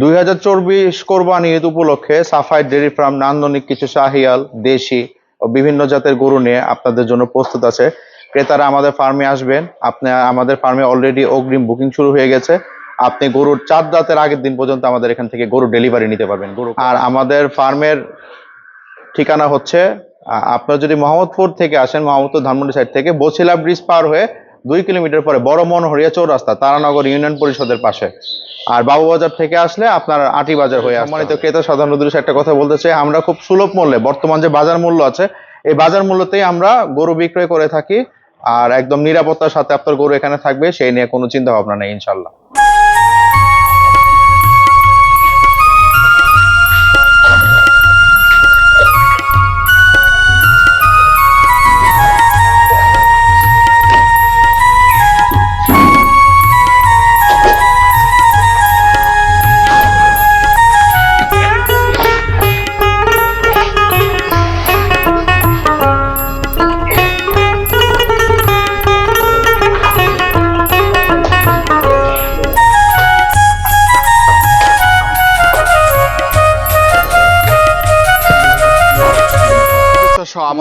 দুই হাজার চব্বিশ কোরবানি ঈদ উপলক্ষে সাফাই ডেয়ারি ফার্ম নান্দনিক কিছু শাহিয়াল দেশি ও বিভিন্ন জাতের গরু নিয়ে আপনাদের জন্য প্রস্তুত আছে। ক্রেতারা আমাদের ফার্মে আসবেন। আপনি আমাদের ফার্মে অলরেডি অগ্রিম বুকিং শুরু হয়ে গেছে। আপনি গরুর চার রাতের আগের দিন পর্যন্ত আমাদের এখান থেকে গরু ডেলিভারি নিতে পারবেন। গরু আর আমাদের ফার্মের ঠিকানা হচ্ছে আপনার যদি মোহাম্মদপুর থেকে আসেন মোহাম্মদপুর ধানমন্ডি সাইড থেকে বছিলা ব্রিজ পার হয়ে দুই কিলোমিটার পরে বড় মনোহরিয়া চৌরাস্তা তারানগর ইউনিয়ন পরিষদের পাশে। আর বাবু বাজার থেকে আসলে আপনার আটি বাজার হয়ে সম্মানিত ক্রেতা সাধারণ উদ্দেশ্যে একটা কথা বলতে চাই। আমরা খুব সুলভ মূল্যে বর্তমান যে বাজার মূল্য আছে এই বাজার মূল্যতেই আমরা গরু বিক্রয় করে থাকি। আর একদম নিরাপত্তার সাথে আপনার গরু এখানে থাকবে সেই নিয়ে কোনো চিন্তা ভাবনা নেই ইনশাল্লাহ।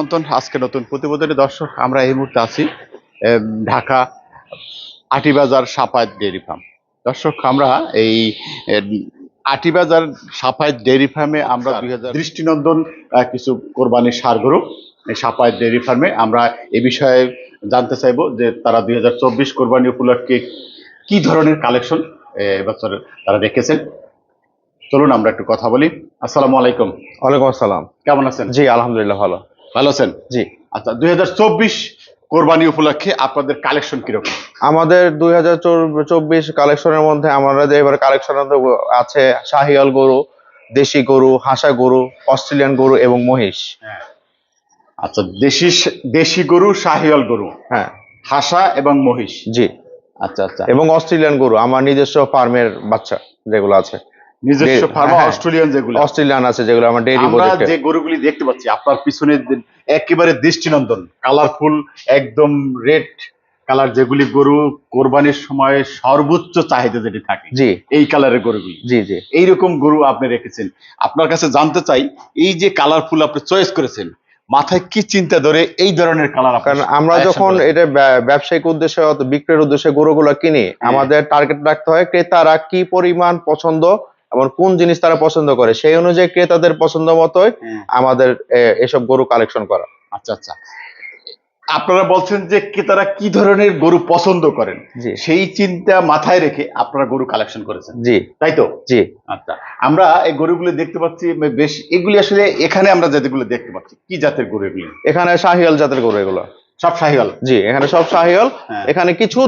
আমন্ত্রণ আজকে নতুন প্রতিবেদনী দর্শক আমরা এই মুহূর্তে আছি ঢাকা আটিবাজার সাপায়েত ডেয়ারি ফার্ম। দর্শক আমরা এই আটিবাজার সাপায়েত ডেয়ারি ফার্মে আমরা দুই হাজার দৃষ্টিনন্দন কিছু কোরবানির সার গরু এই সাপায়েত ডেয়ারি ফার্মে। আমরা এ বিষয়ে জানতে চাইব যে তারা দুই হাজার চব্বিশ কোরবানি উপলক্ষে কি ধরনের কালেকশন এবছর তারা রেখেছেন। চলুন আমরা একটু কথা বলি। আসসালামু আলাইকুম। ওয়ালাইকুম আসসালাম। কেমন আছেন? জি আলহামদুলিল্লাহ ভালো। ভালো আছেন? জি। আচ্ছা দুই হাজার চব্বিশ কোরবানি উপলক্ষে আপনাদের কালেকশন কীরকম? আমাদের দুই হাজার চব্বিশ কালেকশনের মধ্যে আমরা যে এবার কালেকশন আছে শাহিয়াল গরু দেশি গরু হাসা গরু অস্ট্রেলিয়ান গরু এবং মহিষ। আচ্ছা দেশি দেশি গরু শাহিয়াল গরু? হ্যাঁ। হাসা এবং মহিষ? জি। আচ্ছা আচ্ছা। এবং অস্ট্রেলিয়ান গরু আমার নিজস্ব ফার্মের বাচ্চা যেগুলো আছে। নিজস্ব ফার্মা হ্যাঁ। অস্ট্রেলিয়ান যেগুলো। অস্ট্রেলিয়ান আছে যেগুলো আমার ডেইরি প্রজেক্টে যে গরুগুলি দেখতে পাচ্ছি আপনার পিছনে একেবারে দৃষ্টিনন্দন কালারফুল একদম রেড কালার যেগুলি গরু কোরবানির সময় সর্বোচ্চ চাহিদা যেটি থাকে জি। এই কালারের গরুগুলি। জি জি। এইরকম গরু আপনি রেখেছেন। আপনার কাছে জানতে চাই এই যে কালারফুল আপনি চয়েস করেছেন মাথায় কি চিন্তা ধরে এই ধরনের কালার কারণ আমরা যখন এটা ব্যবসায়িক উদ্দেশ্যে বিক্রির উদ্দেশ্যে গরুগুলো কিনি আমাদের টার্গেট রাখতে হয় ক্রেতারা কি পরিমাণ পছন্দ এবং কোন জিনিস তারা পছন্দ করে সেই অনুযায়ী ক্রেতাদের পছন্দ মতোই আমাদের এসব গরু কালেকশন করা। আচ্ছা আচ্ছা। আপনারা বলছেন যে ক্রেতারা কি ধরনের গরু পছন্দ করেন? সেই চিন্তা মাথায় রেখে আপনারা গরু কালেকশন করেছেন। জি। তাই তো? জি। আচ্ছা আমরা এই গরুগুলো দেখতে পাচ্ছি বেশ এগুলি আসলে এখানে আমরা যেগুলো দেখতে পাচ্ছি কি জাতের গরু এগুলি? এখানে শাহিয়াল জাতের গরু এগুলো। সব শাহিওয়াল? জি এখানে সব শাহিয়াল হ্যাঁ। এখানে কিছু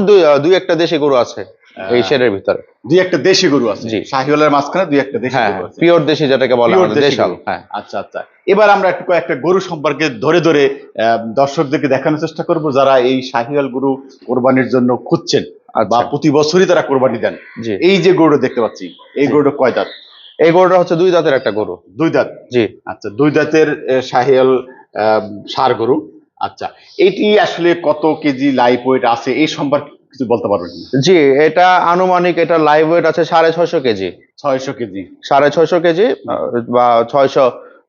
দুই একটা দেশি গরু আছে। এই শেডের ভিতরে। দুই একটা দেশি গরু আছে। জি। শাহিওয়ালের মাঝখানে দুই একটা দেশি হ্যাঁ গরু আছে। পিওর দেশি যেটাকে বলা হয় দেশাল। হ্যাঁ। আচ্ছা আচ্ছা। এবার আমরা একটু কয়েকটা গরু সম্পর্কে ধরে ধরে দর্শকদেরকে দেখানোর চেষ্টা করব যারা এই শাহিওয়াল গরু কোরবানির জন্য খুঁজছেন বা আচ্ছা প্রতি বছরই তারা কোরবানি দেন। এই যে গরুটা দেখতে পাচ্ছি এই গরুটা কয় দাঁত? এই গরুটা হচ্ছে দুই দাঁতের একটা গরু। দুই দাঁত? জি। আচ্ছা দুই দাঁতের শাহিয়াল আহ, ষাঁড় গরু। আচ্ছা এটি আসলে কত কেজি লাইফ ওয়েট আছে এই সম্পর্কে কিছু বলতে পারবেন জি এটা আনুমানিক এটা লাইভ ওয়েট আছে সাড়ে ছয়শো কেজি। ছয়শো কেজি। সাড়ে ছয়শো কেজি বা ছয়শো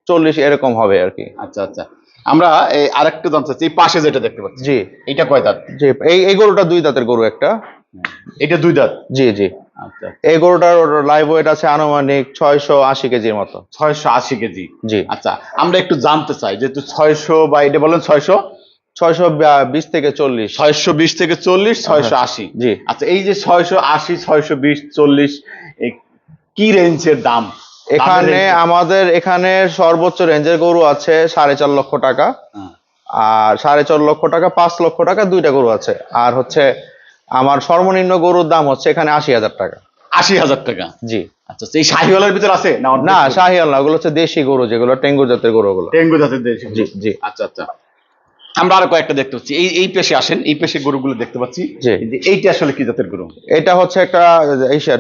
চল্লিশ এরকম হবে আর কি। আচ্ছা আচ্ছা। আমরা এই আরেকটা জানতে চাচ্ছি এই পাশে যেটা দেখতে পাচ্ছি। জি। এটা কয় দাঁত? জি এই এই গরুটা দুই দাঁতের গরু একটা। এটা দুই দাঁত? জি জি। আচ্ছা। এই গরুটার লাইভ ওয়েট আছে আনুমানিক ছয়শো আশি কেজির মতো। ছয়শো আশি কেজি। জি। আচ্ছা আমরা একটু জানতে চাই যেহেতু ছয়শো বা এটা বলেন ছয়শো ছয়শো বিশ থেকে চল্লিশ। ছয়শো বিশ থেকে চল্লিশ ছয়শো আশি। জি। আচ্ছা এই যে ছয়শো আশি ছয়শো বিশ চল্লিশ কি রেঞ্জের দাম? এখানে আমাদের এখানে সর্বোচ্চ রেঞ্জের গরু আছে সাড়ে চার লক্ষ টাকা। হ্যাঁ। আর সাড়ে চার লক্ষ টাকা পাঁচ লক্ষ টাকা দুইটা গরু আছে। আর হচ্ছে আমার সর্বনিম্ন গরুর দাম হচ্ছে এখানে আশি হাজার টাকা। আশি হাজার টাকা? জি। আচ্ছা এই শাহিওয়ালের ভিতর আছে না না ওগুলো হচ্ছে দেশি গরু যেগুলো টেঙ্গুর জাতের গরুগুলো। ডেঙ্গু জাতের দেশি জি গরু। জি। আচ্ছা আচ্ছা। আমরা আরও কয়েকটা দেখতে পাচ্ছি। এই এই পেশে আসেন এই পেশে গরুগুলো দেখতে পাচ্ছি। যে এইটা আসলে কি জাতের গরু? এটা হচ্ছে একটা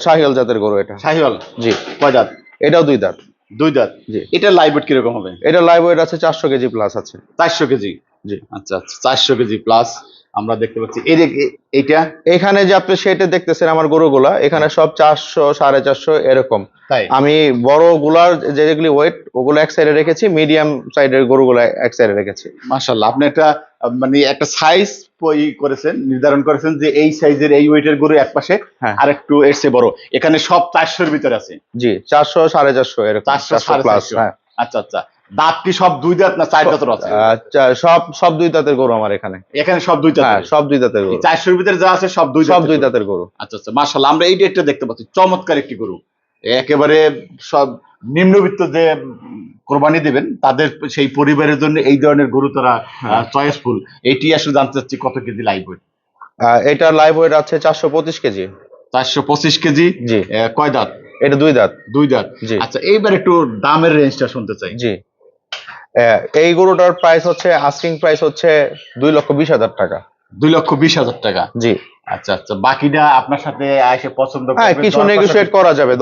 শাহিয়াল জাতের গরু এটা। শাহিওয়াল? জি। কয় দাঁত? এটাও দুই দাঁত। দুই দাঁত? জি। এটা লাইভ ওয়েট কীরকম হবে? এটা লাইভ ওয়েট আছে চারশো কেজি প্লাস আছে। চারশো কেজি। জি। আচ্ছা আচ্ছা চারশো কেজি প্লাস আমরা দেখতে পাচ্ছি। এই এইটা? এখানে যে আপনি সেটে দেখতেছেন আমার গরুগুলা এখানে সব চারশো সাড়ে চারশো এরকম। আমি বড়গুলার যেগুলি ওয়েট ওগুলো এক সাইডে রেখেছি মিডিয়াম সাইডের গরুগুলো এক সাইডে রেখেছি। মাশাল্লাহ আপনি একটা মানে একটা সাইজ করেছেন নির্ধারণ করেছেন যে এই সাইজের এই ওয়েটের গরু এক পাশে হ্যাঁ। আর একটু এর চেয়ে বড়। এখানে সব চারশোর ভিতরে আছে? জি চারশো সাড়ে চারশো এরকম চারশো চারশো প্লাস হ্যাঁ। আচ্ছা আচ্ছা। দাঁত কি সব দুই দাঁত না চার দাঁতের আছে? আচ্ছা সব সব দুই দাঁতের গরু আমার এখানে। এখানে সব দুই হ্যাঁ দাঁত সব দুই দাঁতের গরু। চারশোর ভিতরে যা আছে সব দুই সব দুই দাঁতের গরু। আচ্ছা আচ্ছা মাশাল্লাহ আমরা এই ডেটটা দেখতে পাচ্ছি। চমৎকার একটি গরু। একেবারে সব নিম্নবিত্ত যে কোরবানি দেবেন তাদের সেই পরিবারের জন্য এই ধরনের গরু তারা হ্যাঁ। চয়েসফুল। এটি আসলে জানতে চাচ্ছি কত কেজি লাইভ ওয়েট এটার লাইভ ওয়েট আছে চারশো পঁচিশ কেজি। চারশো পঁচিশ কেজি? জি। কয় দাঁত? এটা দুই দাঁত। দুই দাঁত। আচ্ছা এইবার একটু দামের রেঞ্জটা শুনতে চাই। জি। এই গরুটার প্রাইস হচ্ছে আস্কিং প্রাইস হচ্ছে দুই লক্ষ বিশ হাজার টাকা। দুই লক্ষ বিশ হাজার টাকা? জি। আচ্ছা আচ্ছা বাকিটা আপনার সাথে এসে পছন্দ হ্যাঁ কিছু নেগোশিয়েট করা যাবে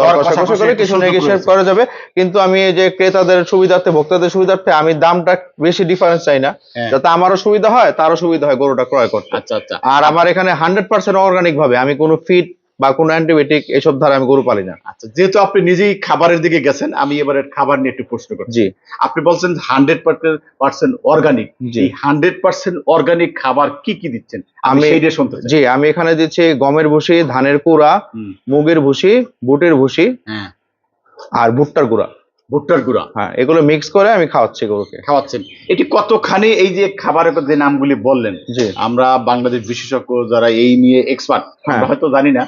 করে কিছু নেগোশিয়েট করা যাবে কিন্তু আমি যে ক্রেতাদের সুবিধার্থে ভোক্তাদের সুবিধার্থে আমি দামটা বেশি ডিফারেন্স চাই না। হ্যাঁ। যাতে আমারও সুবিধা হয় তারও সুবিধা হয় গরুটা ক্রয় করতে। আচ্ছা আচ্ছা। আর আমার এখানে হান্ড্রেড পার্সেন্ট অর্গানিক ভাবে আমি কোনো ফিড বা কোনো অ্যান্টিবায়োটিক এসব ধারা আমি গরু পালি না। আচ্ছা যেহেতু আপনি নিজেই খাবারের দিকে গেছেন আমি এবারে খাবার নিয়ে একটু প্রশ্ন করছি। জি। আপনি বলছেন হান্ড্রেড পার্সেন্ট অর্গানিক। জি। এই হান্ড্রেড পার্সেন্ট অর্গানিক খাবার কি কি দিচ্ছেন? আমি এইটা শুনতে জি আমি এখানে দিচ্ছি গমের ভুসি ধানের কুড়া মুগের ভুসি বুটের ভুসি হ্যাঁ। আর ভুট্টার গুঁড়া। ভুট্টার গুঁড়া। হ্যাঁ এগুলো মিক্স করে আমি খাওয়াচ্ছি গরুকে। খাওয়াচ্ছেন এটি কতখানি এই যে খাবারের যে নামগুলি বললেন জি। আমরা বাংলাদেশ বিশেষজ্ঞ যারা এই নিয়ে এক্সপার্ট হ্যাঁ। আমরা হয়তো জানি না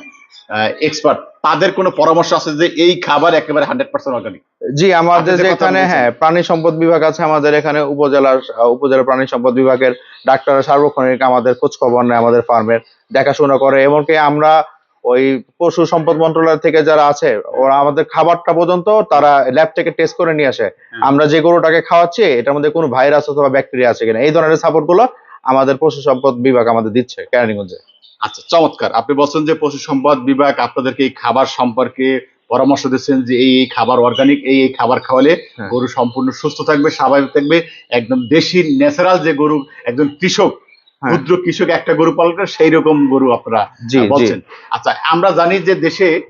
এক্সপার্ট তাদের কোনো পরামর্শ আছে যে এই খাবার একেবারে হান্ড্রেড পার্সেন্ট অর্গানিক জি আমাদের যে কথা হ্যাঁ প্রাণী সম্পদ বিভাগ আছে আমাদের এখানে উপজেলার উপজেলা প্রাণী সম্পদ বিভাগের ডাক্তার সার্বক্ষণিক আমাদের খোঁজ খবর নেয় আমাদের ফার্মের দেখাশোনা করে এমনকি আমরা ওই পশু সম্পদ মন্ত্রণালয় থেকে যারা আছে ওরা আমাদের খাবারটা পর্যন্ত তারা ল্যাব থেকে টেস্ট করে নিয়ে আসে আমরা যে গরুটাকে খাওয়াচ্ছি এটার মধ্যে কোনো ভাইরাস অথবা ব্যাকটেরিয়া আছে কিনা এই ধরনের সাপোর্টগুলো আমাদের পশু সম্পদ বিভাগ আমাদের দিচ্ছে কেরানীগঞ্জে আচ্ছা চমৎকার আপনি বলছেন যে পশু সম্পদ বিভাগ আপনাদেরকে এই খাবার সম্পর্কে পরামর্শ দিচ্ছেন যে এই এই খাবার অর্গানিক এই এই খাবার খাওয়ালে হ্যাঁ। গরু সম্পূর্ণ সুস্থ থাকবে স্বাভাবিক থাকবে একদম দেশি ন্যাচারাল যে গরু একজন কৃষক হ্যাঁ। ক্ষুদ্র কৃষক একটা গরু পালন করে সেই রকম গরু আপনারা বলছেন। আচ্ছা আমরা জানি যে দেশে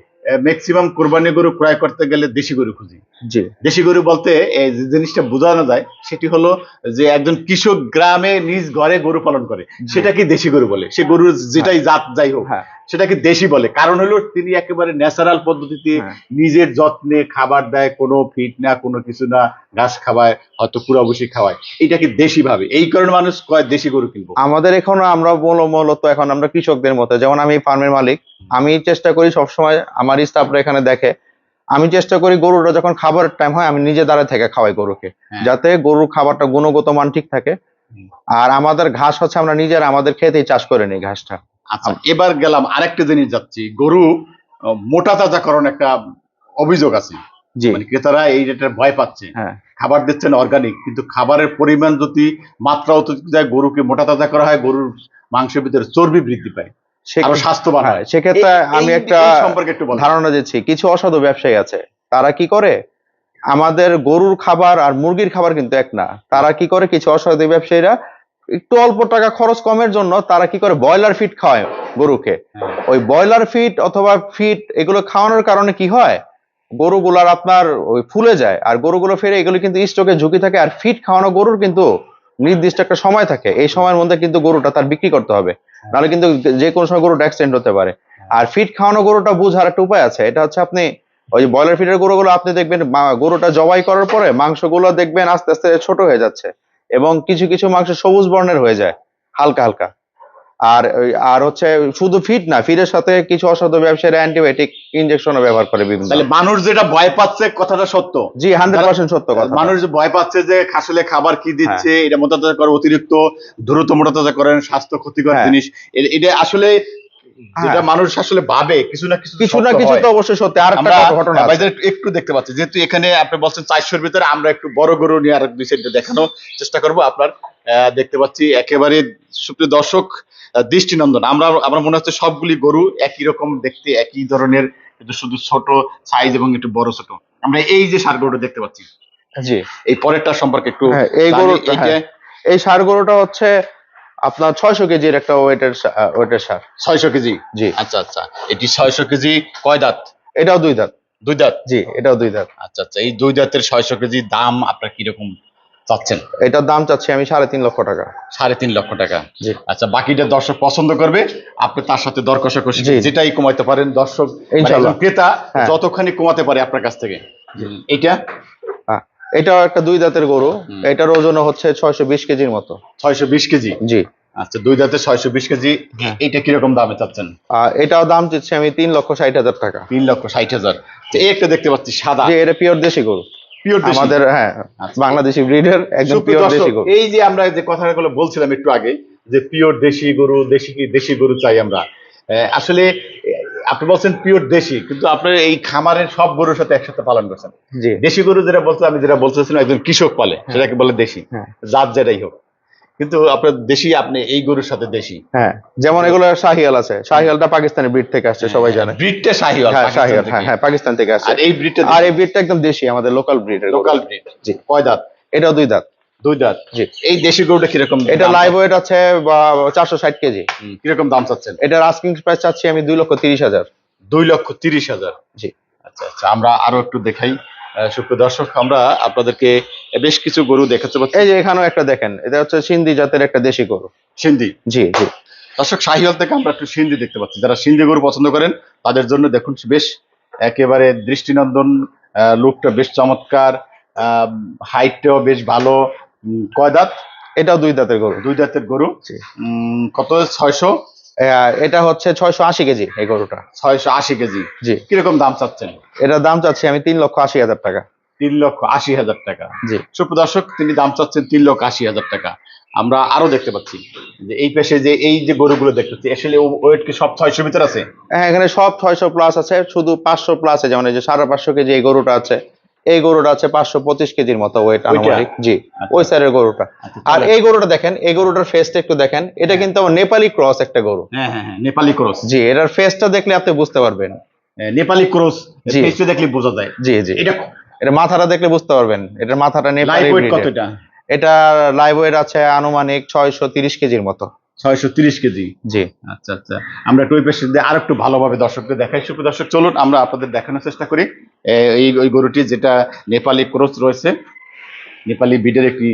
ম্যাক্সিমাম কোরবানি গরু ক্রয় করতে গেলে দেশি গরু খুঁজি। দেশি গরু বলতে এই যে জিনিসটা বোঝানো যায় সেটি হলো যে একজন কৃষক গ্রামে নিজ ঘরে গরু পালন করে। সেটা কি দেশি গরু বলে? সে গরুর যেটাই জাত যাই হোক। হ্যাঁ। সেটাকে দেশি বলে। কারণ হলো তিনি একেবারে ন্যাচারাল পদ্ধতিতে হ্যাঁ। নিজের যত্নে খাবার দেয় কোনো ফিট না কোনো কিছু না ঘাস খাওয়ায় হয়তো পুরা বসি খাওয়ায়। এটাকে দেশি ভাবে। এই কারণে মানুষ কয় দেশি গরু কিনবো। আমাদের এখন আমরা মূল- মূলত এখন আমরা কৃষকদের মতো। যেমন আমি ফার্মের মালিক আমি চেষ্টা করি সবসময় আমার স্টাফরা এখানে দেখে আমি চেষ্টা করি গরুটা যখন খাবারের টাইম হয় আমি নিজে দাঁড়ায় থেকে খাওয়াই গরুকে। হ্যাঁ। যাতে গরুর খাবারটা গুণগত মান ঠিক থাকে। আর আমাদের ঘাস হচ্ছে আমরা নিজেরা আমাদের খেতেই চাষ করে নিই ঘাসটা। আচ্ছা। এবার গেলাম আরেকটা জিনিস যাচ্ছি। গরু মোটা তাজাকরণ একটা অভিযোগ আছে। মানে ক্রেতারা এই রেটের ভয় পাচ্ছে। হ্যাঁ। খাবার দিচ্ছেন অর্গানিক কিন্তু খাবারের পরিমাণ যদি মাত্রা অতিরিক্ত যায় গরুকে মোটা তাজা করা হয় গরুর মাংসের ভিতরে চর্বি বৃদ্ধি পায়। আরও স্বাস্থ্যবান হ্যাঁ হয় সেক্ষেত্রে আমি একটা সম্পর্কে একটু ধারণা দিচ্ছি। কিছু অসাধু ব্যবসায়ী আছে। তারা কি করে? আমাদের গরুর খাবার আর মুরগির খাবার কিন্তু এক না। তারা কি করে? কিছু অসাধু ব্যবসায়ীরা একটু অল্প টাকা খরচ কমের জন্য তারা কি করে ব্রয়লার ফিট খাওয়ায় গরুকে। হ্যাঁ। ওই ব্রয়লার ফিট অথবা ফিট এগুলো খাওয়ানোর কারণে কি হয়? গরুগুলার আপনার ওই ফুলে যায় আর গরুগুলো ফেরে এগুলো কিন্তু স্ট্রোকের ঝুঁকি থাকে আর ফিট খাওয়ানো গরুর কিন্তু নির্দিষ্ট একটা সময় থাকে। এই সময়ের মধ্যে কিন্তু গরুটা তার বিক্রি করতে হবে। নাহলে কিন্তু যে কোনো সময় গরুটা অ্যাক্সিডেন্ট হতে পারে। আর ফিট খাওয়ানো গরুটা বুঝার একটা উপায় আছে। এটা হচ্ছে আপনি ওই ব্রয়লার ফিটের গরুগুলো আপনি দেখবেন গরুটা জবাই করার পরে মাংসগুলো দেখবেন আস্তে আস্তে ছোট হয়ে যাচ্ছে। এবং কিছু কিছু মাংস সবুজ বর্ণের হয়ে যায় হালকা হালকা। আর আর হচ্ছে শুধু ফিট না ফিটের সাথে কিছু অসাধু ব্যবসায়ীরা অ্যান্টিবায়োটিক ইনজেকশনও ব্যবহার করে বিভিন্ন। তাহলে মানুষ যেটা ভয় পাচ্ছে কথাটা সত্য। জি হান্ড্রেড পার্সেন্ট সত্য কথা। মানুষ যে ভয় পাচ্ছে যে আসলে খাবার কি দিচ্ছে এটা মোটাতাজা করে অতিরিক্ত দ্রুত মোটা তাজা করেন স্বাস্থ্য ক্ষতিকর হ্যাঁ। জিনিস। এটা আসলে যেটা মানুষ আসলে ভাবে কিছু না কিছু কিছু না কিছু তো অবশ্যই সত্যি। আর একটা ঘটনা আছে। ভাইদের একটু- দেখতে পাচ্ছি যেহেতু এখানে আপনি বলছেন চারশোর ভিতরে আমরা একটু বড় গরু নিয়ে আর দুই দেখানোর চেষ্টা করব। আপনার দেখতে পাচ্ছি একেবারে সুপ্রিয় দর্শক দৃষ্টিনন্দন। আমরা আমরা মনে হচ্ছে সবগুলি গরু একই রকম দেখতে একই ধরনের কিন্তু শুধু ছোট সাইজ এবং একটু বড় ছোট। আমরা এই যে সার গরুটা দেখতে পাচ্ছি। জি। এই পরেরটা সম্পর্কে একটু হ্যাঁ, এই। গরু- হ্যাঁ। এই সার গরুটা হচ্ছে আপনার ছয়শো কেজির একটা ওয়েটের ওয়েটের সার। ছয়শো কেজি? জি। আচ্ছা আচ্ছা। এটি ছয়শো কেজি কয় দাঁত? এটাও দুই দাঁত। দুই দাঁত? জি এটাও দুই দাঁত। আচ্ছা আচ্ছা। এই দুই দাঁতের ছয়শো কেজি দাম আপনার কীরকম চাচ্ছেন? এটার দাম চাচ্ছি আমি সাড়ে তিন লক্ষ টাকা। সাড়ে তিন লক্ষ টাকা। জি। আচ্ছা বাকিটা দর্শক পছন্দ করবে। আপনি তার সাথে দর কষাকষি। যেটাই কমাইতে পারেন দর্শক মানে ইনশাল্লাহ। একজন ক্রেতা হ্যাঁ। যতখানি কমাতে পারে আপনার কাছ থেকে। এটা হ্যাঁ। এটাও একটা দুই দাঁতের গরু। এটার ওজন হচ্ছে ছয়শো বিশ কেজির মতো। ছয়শো বিশ কেজি? জি। আচ্ছা দুই দাঁতে ছয়শো বিশ কেজি। হ্যাঁ। এইটা কীরকম দামে চাচ্ছেন? এটাও দাম চাচ্ছি আমি তিন লক্ষ ষাট হাজার টাকা। তিন লক্ষ ষাট হাজার। এই একটা দেখতে পাচ্ছি সাদা। এটা পিওর দেশি গরু। পিওর আমাদের হ্যাঁ আচ্ছা। বাংলাদেশি ব্রিডের একদম পিওর দেশি গরু। এই যে আমরা যে কথাগুলো বলছিলাম একটু আগে যে পিওর দেশি গরু দেশি দেশি গরু চাই আমরা। আসলে আপনি বলছেন পিওর দেশি কিন্তু আপনার এই খামারের সব গরুর সাথে একসাথে পালন করছেন। দেশি গরু যেটা বলতে আমি যেটা বলতেছিলাম একজন কৃষক পালে সেটাকে বলে দেশি। হ্যাঁ। জাত যেটাই হোক। কিন্তু আপনার দেশি আপনি এই গরুর সাথে দেশি। হ্যাঁ। যেমন এগুলো শাহিয়াল আছে। শাহিয়ালটা পাকিস্তানের ব্রিড থেকে আসছে সবাই জানে। ব্রিডটা শাহিওয়াল হ্যাঁ শাহিয়াল হ্যাঁ হ্যাঁ পাকিস্তান থেকে আসছে। আর এই ব্রিডটা আর এই ব্রিডটা একদম দেশি আমাদের লোকাল ব্রিডের লোকাল ব্রিড জি। কয় দাঁত? এটাও দুই দাঁত। দুই দাঁত। জি। এই দেশি গরুটা কীরকম এটা লাইভ ওয়েট আছে চারশো ষাট কেজি। কীরকম দাম চাচ্ছেন? এটার আস্কিং প্রাইস চাচ্ছি আমি দুই লক্ষ তিরিশ হাজার। দুই লক্ষ তিরিশ হাজার। জি। আচ্ছা আচ্ছা আমরা আরও একটু দেখাই। সুপ্রিয় দর্শক আমরা আপনাদেরকে বেশ কিছু গরু দেখাতে পাচ্ছি। এই যে এখানেও একটা দেখেন এটা হচ্ছে সিন্ধি জাতের একটা দেশি গরু। সিন্ধি? জি জি। দর্শক শাহিওয়াল থেকে আমরা একটু সিন্ধি দেখতে পাচ্ছি। যারা সিন্ধি গরু পছন্দ করেন তাদের জন্য দেখুন বেশ একেবারে দৃষ্টিনন্দন লুকটা বেশ চমৎকার হাইটটাও বেশ ভালো কয় দাঁত? এটাও দুই দাঁতের গরু। দুই দাঁতের গরু। কত? ছয়শো? এটা হচ্ছে ছয়শো আশি কেজি এই গরুটা। ছয়শো আশি কেজি। জি। কীরকম দাম চাচ্ছেন? এটার দাম চাচ্ছি আমি তিন লক্ষ আশি হাজার টাকা। তিন লক্ষ আশি হাজার টাকা। জি। সুপ্রিয় দর্শক তিনি দাম চাচ্ছেন তিন লক্ষ আশি হাজার টাকা। আমরা আরও দেখতে পাচ্ছি যে এই পেশে যে এই যে গরুগুলো দেখতে পাচ্ছি আসলে ওয়েট কি সব ছয়শো ভিতর আছে? হ্যাঁ এখানে সব ছয়শো প্লাস আছে শুধু পাঁচশো প্লাস আছে যেমন এই যে সাড়ে পাঁচশো কেজি এই গরুটা আছে। এই গরুটা আছে পাঁচশো পঁচিশ কেজির মতো ওয়েট আনুমানিক জি। আচ্ছা। ওই সাইডের গরুটা। আচ্ছা, আর এই গরুটা দেখেন এই গরুটার ফেসটা একটু দেখেন এটা কিন্তু আমার নেপালি ক্রস একটা গরু। হ্যাঁ হ্যাঁ হ্যাঁ নেপালি ক্রস জি এটার ফেসটা দেখলে আপনি বুঝতে পারবেন। নেপালি ক্রস জি। ফেসে দেখলে বোঝা যায়। জি জি। এটা এটা মাথাটা দেখলে বুঝতে পারবেন। এটার মাথাটা নেপালি। কতটা এটা? লাইভ ওয়েট আছে আনুমানিক ছয়শো তিরিশ কেজির মতো। ছয়শো তিরিশ কেজি? জি। আচ্ছা আচ্ছা। আমরা একটু ওই পেশে দিয়ে আর একটু ভালোভাবে দর্শকদের দেখাই। সুপ্রিয় দর্শক চলুন আমরা আপনাদের দেখানোর চেষ্টা করি। এই ওই গরুটি যেটা নেপালি ক্রস রয়েছে নেপালি বিডের একটি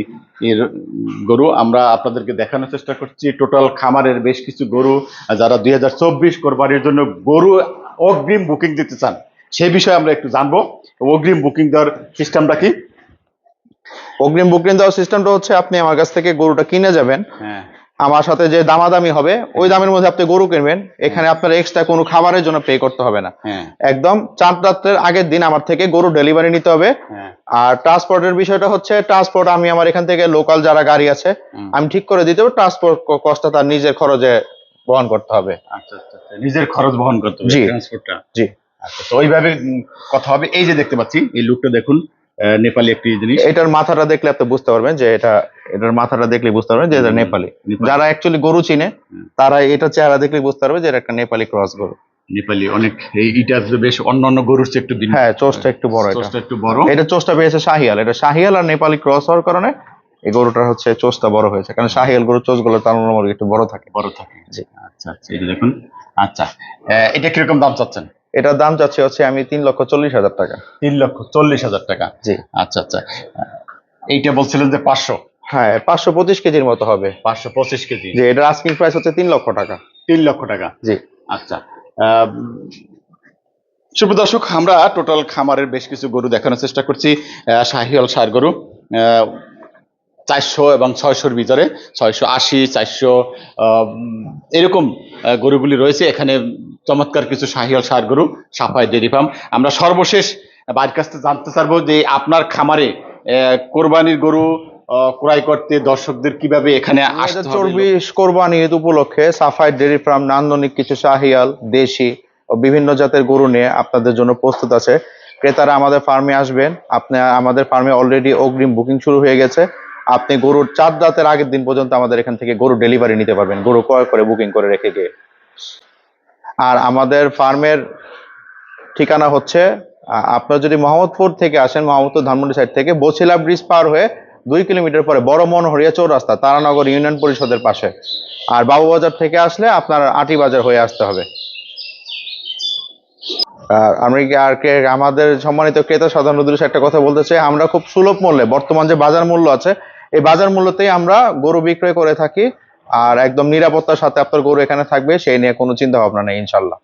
গরু আমরা আপনাদেরকে দেখানোর চেষ্টা করছি। টোটাল খামারের বেশ কিছু গরু যারা দুই হাজার চব্বিশ কোরবানির জন্য গরু অগ্রিম বুকিং দিতে চান সে বিষয়ে আমরা একটু জানব। অগ্রিম বুকিং দেওয়ার সিস্টেমটা কি? অগ্রিম বুকিং দেওয়ার সিস্টেমটা হচ্ছে আপনি আমার কাছ থেকে গরুটা কিনে যাবেন। হ্যাঁ। আমার সাথে যে দামাদামি হবে ওই দামের মধ্যে আপনি গরু কিনবেন এখানে আপনার এক্সট্রা কোনো খাবারের জন্য পে করতে হবে না। হ্যাঁ। একদম চার রাত্রের আগের দিন আমার থেকে গরু ডেলিভারি নিতে হবে। হ্যাঁ। আর ট্রান্সপোর্টের বিষয়টা হচ্ছে ট্রান্সপোর্ট আমি আমার এখান থেকে লোকাল যারা গাড়ি আছে আমি ঠিক করে দিতে হবে ট্রান্সপোর্ট কষ্টটা তার নিজের খরচে বহন করতে হবে। আচ্ছা আচ্ছা আচ্ছা। নিজের খরচ বহন করতে হবে ট্রান্সপোর্টটা জি। আচ্ছা তো ওইভাবে কথা হবে। এই যে দেখতে পাচ্ছি এই লুকটা দেখুন। নেপালি একটি জিনিস। এটার মাথাটা দেখলে আপনি বুঝতে পারবেন যে এটা এটার মাথাটা দেখলে বুঝতে পারবেন যে এটা নেপালি। যারা অ্যাকচুয়ালি গরু চিনে তারা এটা চেহারা দেখলে বুঝতে পারবে যে এটা একটা নেপালি ক্রস গরু। নেপালি অনেক এই ইটা তো বেশ অন্যান্য গরুর চেয়ে একটু ভিন্ন। হ্যাঁ চোষটা একটু বড় এটা। চোষটা একটু বড়। এটা চোষটা পেয়েছে শাহিয়াল। এটা শাহিয়াল আর নেপালি ক্রস হওয়ার কারণে এই গরুটার হচ্ছে চোষটা বড় হয়েছে। কারণ শাহিয়াল গরুর চোষগুলো তুলনামূলক একটু বড় থাকে। বড় থাকে। জি। আচ্ছা আচ্ছা এটা দেখুন। আচ্ছা এটা কীরকম দাম চাচ্ছেন? এটার দাম যাচ্ছে হচ্ছে আমি তিন লক্ষ চল্লিশ হাজার টাকা। তিন লক্ষ চল্লিশ হাজার টাকা। জি। আচ্ছা আচ্ছা। এইটা বলছিলেন যে পাঁচশো? হ্যাঁ পাঁচশো পঁচিশ কেজির মতো হবে। পাঁচশো পঁচিশ কেজি। যে এটার আস্কিং প্রাইস হচ্ছে তিন লক্ষ টাকা। তিন লক্ষ টাকা? জি। আচ্ছা। আহ, শুভ দর্শক আমরা টোটাল খামারের বেশ কিছু গরু দেখানোর চেষ্টা করছি আহ, শাহিওয়াল সার গরু। চারশো এবং ছয়শোর ভিতরে ছয়শো আশি চারশো এরকম গরুগুলি রয়েছে। এখানে চমৎকার কিছু শাহিওয়াল সার গরু সাফাই ডেরি ফার্ম। আমরা সর্বশেষ বাড়ির কাছ থেকে জানতে চাইব যে আপনার খামারে কোরবানির গরু ক্রয় করতে দর্শকদের কীভাবে এখানে আসতে হবে? চর্বিশ কোরবানি ঈদ উপলক্ষে সাফাই ডেরি ফার্ম নান্দনিক কিছু শাহিয়াল দেশি ও বিভিন্ন জাতের গরু নিয়ে আপনাদের জন্য প্রস্তুত আছে। ক্রেতারা আমাদের ফার্মে আসবেন। আপনি আমাদের ফার্মে অলরেডি অগ্রিম বুকিং শুরু হয়ে গেছে। আপনি গরুর চার রাতের আগের দিন পর্যন্ত আমাদের এখান থেকে গরু ডেলিভারি নিতে পারবেন। গরু ক্রয় করে বুকিং করে রেখে গিয়ে। আর আমাদের ফার্মের ঠিকানা হচ্ছে আপনার যদি মোহাম্মদপুর থেকে আসেন, মোহাম্মদপুর ধানমন্ডি সাইড থেকে বছিলা ব্রিজ পার হয়ে দুই কিলোমিটার পরে বড় মনোহরিয়া চৌরাস্তা, তারানগর ইউনিয়ন পরিষদের পাশে। আর বাবুবাজার থেকে আসলে আপনার আটি বাজার হয়ে আসতে হবে। আর আমি আর আমাদের সম্মানিত ক্রেতা সাধারণ উদ্দেশ্যে একটা কথা বলতে চাই। আমরা খুব সুলভ মূল্যে, বর্তমান যে বাজার মূল্য আছে এই বাজার মূল্যতেই আমরা গরু বিক্রয় করে থাকি, আর একদম নিরাপত্তার সাথে আপনার গরু এখানে থাকবে, সেই নিয়ে কোনো চিন্তা ভাবনা নেই, ইনশাল্লাহ।